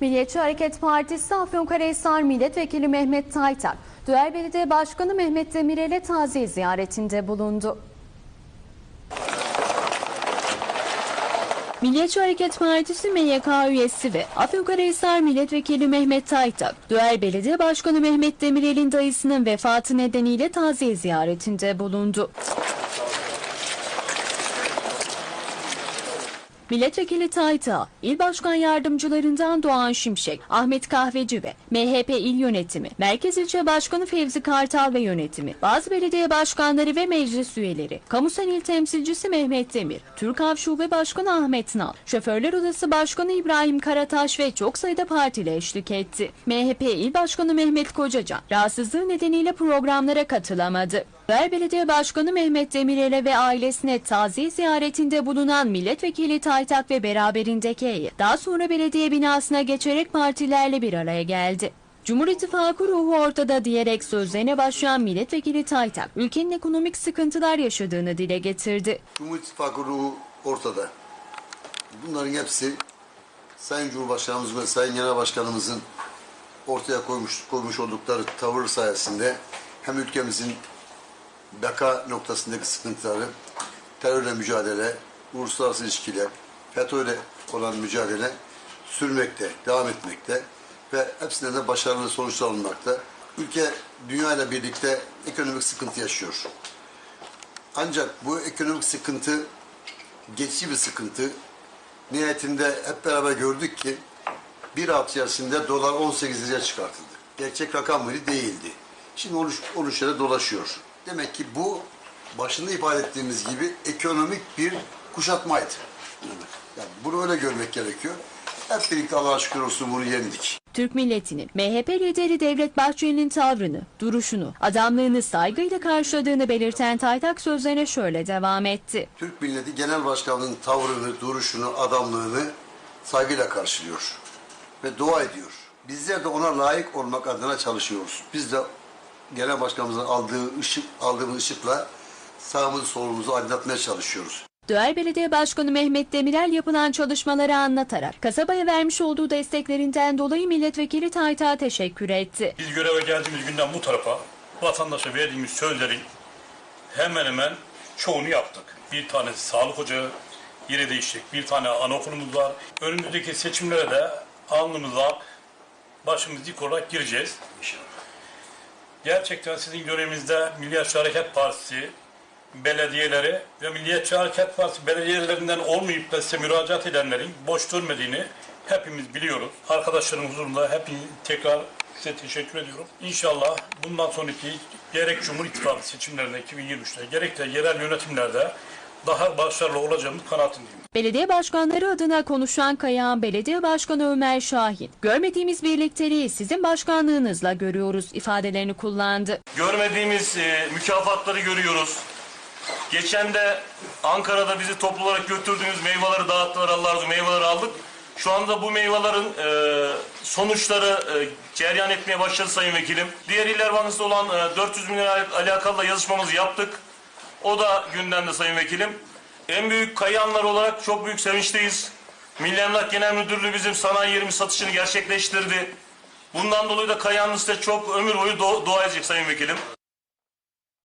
Milliyetçi Hareket Partisi Afyonkarahisar Milletvekili Mehmet Taytak, Düğer Belediye Başkanı Mehmet Demirel'e taziye ziyaretinde bulundu. Milliyetçi Hareket Partisi MYK üyesi ve Afyonkarahisar Milletvekili Mehmet Taytak, Düğer Belediye Başkanı Mehmet Demirel'in dayısının vefatı nedeniyle taziye ziyaretinde bulundu. Milletvekili Tayta, İl Başkan Yardımcılarından Doğan Şimşek, Ahmet Kahveci ve MHP İl Yönetimi, Merkez İlçe Başkanı Fevzi Kartal ve yönetimi, bazı belediye başkanları ve meclis üyeleri, Kamusal İl Temsilcisi Mehmet Demir, Türk Av Şube Başkanı Ahmet Nal, Şoförler Odası Başkanı İbrahim Karataş ve çok sayıda partili eşlik etti. MHP İl Başkanı Mehmet Kocacan, rahatsızlığı nedeniyle programlara katılamadı. Ver Belediye Başkanı Mehmet Demirel'e ve ailesine taziye ziyaretinde bulunan milletvekili Taytak ve beraberindeki heyet daha sonra belediye binasına geçerek partilerle bir araya geldi. Cumhur İttifakı ruhu ortada diyerek sözlerine başlayan milletvekili Taytak, ülkenin ekonomik sıkıntılar yaşadığını dile getirdi. Cumhur İttifakı ruhu ortada. Bunların hepsi Sayın Cumhurbaşkanımız ve Sayın Genel Başkanımızın ortaya koymuş, koymuş oldukları tavır sayesinde hem ülkemizin beka noktasındaki sıkıntıları, terörle mücadele, uluslararası ilişkiler, FETÖ'yle olan mücadele sürmekte, devam etmekte ve hepsinde de başarılı sonuçlar alınmakta. Ülke dünya ile birlikte ekonomik sıkıntı yaşıyor. Ancak bu ekonomik sıkıntı geçici bir sıkıntı. Nihayetinde hep beraber gördük ki bir hafta içerisinde dolar 18 liraya çıkartıldı. Gerçek rakam böyle değildi. Şimdi 13, 13 lira dolaşıyor. Demek ki bu başında ifade ettiğimiz gibi ekonomik bir kuşatmaydı. Yani bunu öyle görmek gerekiyor. Hep birlikte Allah'a şükür olsun bunu yendik. Türk milletinin MHP lideri Devlet Bahçeli'nin tavrını, duruşunu, adamlığını saygıyla karşıladığını belirten Taytak sözlerine şöyle devam etti. Türk milleti genel başkanlığının tavrını, duruşunu, adamlığını saygıyla karşılıyor ve dua ediyor. Bizler de ona layık olmak adına çalışıyoruz. Biz de genel başkanımızın aldığı ışık, aldığımız ışıkla sağımızı solumuzu aydınlatmaya çalışıyoruz. Düğer Belediye Başkanı Mehmet Demirel yapılan çalışmaları anlatarak kasabaya vermiş olduğu desteklerinden dolayı milletvekili Taytak'a teşekkür etti. Biz göreve geldiğimiz günden bu tarafa vatandaşa verdiğimiz sözlerin hemen hemen çoğunu yaptık. Bir tanesi sağlık ocağı yeri değişecek. Bir tane anaokulumuz var. Önümüzdeki seçimlere de alnımıza başımız dik olarak gireceğiz. Gerçekten sizin görevinizde Milliyetçi Hareket Partisi belediyeleri ve Milliyetçi Hareket Partisi belediyelerinden olmayıp da size müracaat edenlerin boş dönmediğini hepimiz biliyoruz. Arkadaşlarım huzurunda hepiniz tekrar size teşekkür ediyorum. İnşallah bundan sonraki gerek Cumhur İttifakı seçimlerinde 2023'te gerek de yerel yönetimlerde daha başarılı olacağımız kanaatindeyim. Belediye başkanları adına konuşan Kayağan Belediye Başkanı Ömer Şahin, görmediğimiz birlikteliği sizin başkanlığınızla görüyoruz ifadelerini kullandı. Görmediğimiz e, mükafatları görüyoruz. Geçen de Ankara'da bizi toplu olarak götürdüğünüz meyveleri dağıttılar Allah razı olsun, meyveleri aldık. Şu anda bu meyvelerin e, sonuçları e, cereyan etmeye başladı Sayın Vekilim. Diğer iller bankasında olan e, 400 milyon alakalı da yazışmamızı yaptık. O da gündemde Sayın Vekilim. En büyük kayanlar olarak çok büyük sevinçteyiz. Milli Emlak Genel Müdürlüğü bizim sanayi yerimiz satışını gerçekleştirdi. Bundan dolayı da Kayanlı size çok ömür boyu dua edecek Sayın Vekilim.